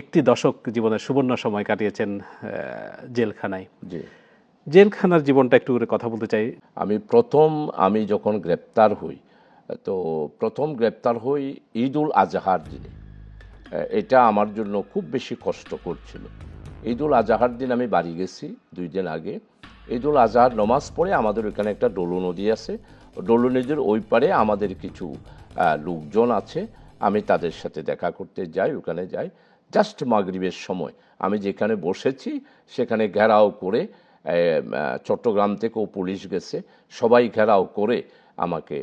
একটি দশক জীবনের সুবর্ণ সময় কাটিয়েছেন জেলখানায়। জি। জেলখানার জীবনটা একটু করে কথা বলতে চাই। আমি প্রথম আমি যখন গ্রেপ্তার হই তো প্রথম গ্রেপ্তার হই ঈদুল আজহার দিনে। এটা আমার জন্য খুব বেশি কষ্ট করছিল ঈদুল আজহার দিন আমি বাড়ি গেছি দুই দিন আগে। ঈদুল আজহার নমাজ পড়ে আমাদের ওইখানে একটা ডলু নদী আছে। ডলু নদীর ওই পারে আমাদের কিছু লোকজন আছে। আমি তাদের সাথে দেখা করতে যাই ওখানে যাই। জাস্ট মাগরিবের সময়। আমি যেখানে বসেছি, সেখানে ঘেরাও করে চট্টগ্রাম থেকেও পুলিশ গেছে। সবাই ঘেরাও করে আমাকে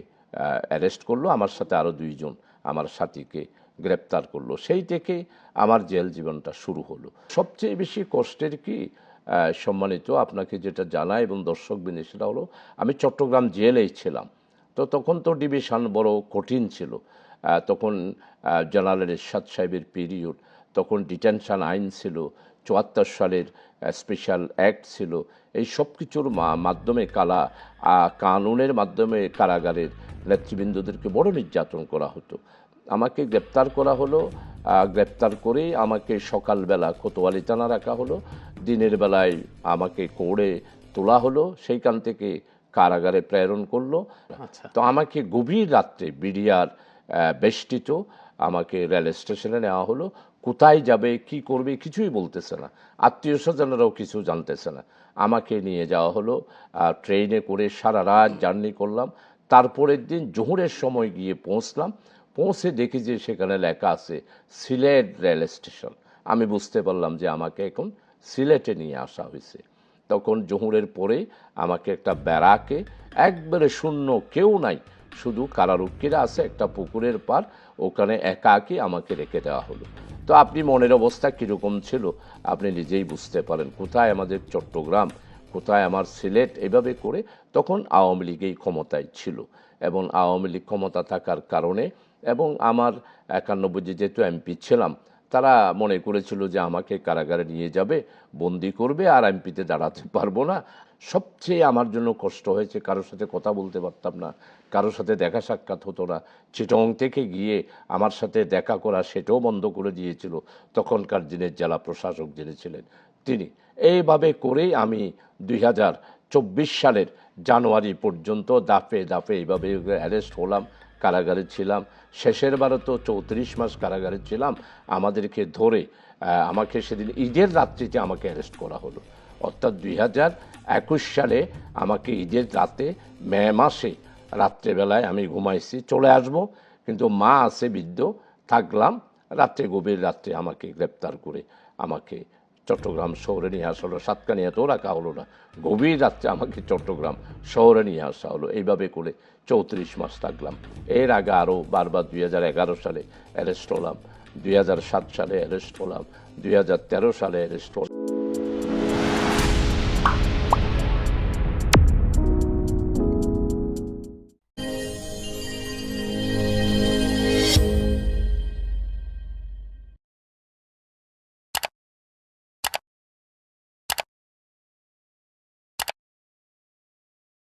অ্যারেস্ট করল। আমার সাথে আরও দুইজন আমার সাথীকে গ্রেপ্তার করল। সেই থেকে আমার জেল জীবনটা শুরু হলো। সবচেয়ে বেশি কষ্টের কি? সম্মানিত আপনাকে যেটা জানা এবং দর্শক বিনে সেটা হলো আমি চট্টগ্রাম জেলেই ছিলাম। তো তখন তো ডিভিশন বড় কঠিন ছিল। তখন জেনারেল এরশাদ সাহেবের পিরিয়ড তখন ডিটেনশন আইন ছিল চুয়াত্তর সালের স্পেশাল অ্যাক্ট ছিল। এই সব কিছুর মাধ্যমে কালা কানুনের মাধ্যমে কারাগারের নেতৃবৃন্দদেরকে বড় নির্যাতন করা হতো। আমাকে গ্রেপ্তার করা হলো গ্রেপ্তার করেই আমাকে সকালবেলা কোতোয়ালি টানা রাখা হলো। দিনের বেলায় আমাকে কোড়ে তোলা হলো সেইখান থেকে কারাগারে প্রেরণ করল। আচ্ছা। তো আমাকে গভীর রাত্রে বিডিআর বেষ্টিত আমাকে রেল স্টেশনে নেওয়া হলো। কোথায় যাবে, কি করবে কিছুই বলতেছে না। আত্মীয় স্বজনেরাও কিছু জানতেছে না। আমাকে নিয়ে যাওয়া হলো ট্রেনে করে সারা রাত জার্নি করলাম। তারপরের দিন জোহরের সময় গিয়ে পৌঁছলাম। পৌঁছে দেখি যে সেখানে লেখা আছে, সিলেট রেল স্টেশন। আমি বুঝতে পারলাম যে আমাকে এখন সিলেটে নিয়ে আসা হয়েছে। তখন জহুরের পরে আমাকে একটা ব্যারাকে, একবারে শূন্য কেউ নাই শুধু কারারক্ষীরা আছে, একটা পুকুরের পার, ওখানে একাকি আমাকে রেখে দেওয়া হলো। তো আপনি মনের অবস্থা কীরকম ছিল? আপনি নিজেই বুঝতে পারেন। কোথায় আমাদের চট্টগ্রাম, কোথায় আমার সিলেট, এভাবে করে তখন আওয়ামী লীগেই ক্ষমতায় ছিল। এবং আওয়ামী লীগ ক্ষমতা থাকার কারণে এবং আমার একানব্বই যেহেতু এমপি ছিলাম তারা মনে করেছিল যে আমাকে কারাগারে নিয়ে যাবে, বন্দি করবে, আর এমপিতে দাঁড়াতে পারব না। সবচেয়ে আমার জন্য কষ্ট হয়েছে, কারোর সাথে কথা বলতে পারতাম না, কারোর সাথে দেখা সাক্ষাৎ হতো না। চিটং থেকে গিয়ে আমার সাথে দেখা করা সেটাও বন্ধ করে দিয়েছিল। তখনকার দিনের জেলা প্রশাসক যিনি ছিলেন, তিনি। এইভাবে করেই আমি দুই হাজার চব্বিশ সালের জানুয়ারি পর্যন্ত দাফে দাফে এইভাবে অ্যারেস্ট হলাম। কারাগারে ছিলাম। শেষের বারও তো চৌত্রিশ মাস কারাগারে ছিলাম। আমাদেরকে ধরে আমাকে সেদিন ঈদের রাত্রিতে আমাকে অ্যারেস্ট করা হলো। অর্থাৎ দুই হাজার একুশ সালে আমাকে ঈদের রাতে মে মাসে রাত্রেবেলায় আমি ঘুমাইছি, চলে আসব। কিন্তু মা আছে বৃদ্ধ, থাকলাম। রাত্রে গভীর রাত্রে আমাকে গ্রেপ্তার করে আমাকে চট্টগ্রাম শহরে নিয়ে আসা হলো সাতকানিয়াতেও রাখা হলো না। গভীর রাত্রে আমাকে চট্টগ্রাম শহরে নিয়ে আসা হলো। এইভাবে করে চৌত্রিশ মাস থাকলাম। এর আগে আরও বারবার দুই হাজার এগারো সালে অ্যারেস্ট হলাম, দুই হাজার সাত সালে অ্যারেস্ট হলাম, দুই হাজার তেরো সালে অ্যারেস্ট হলাম।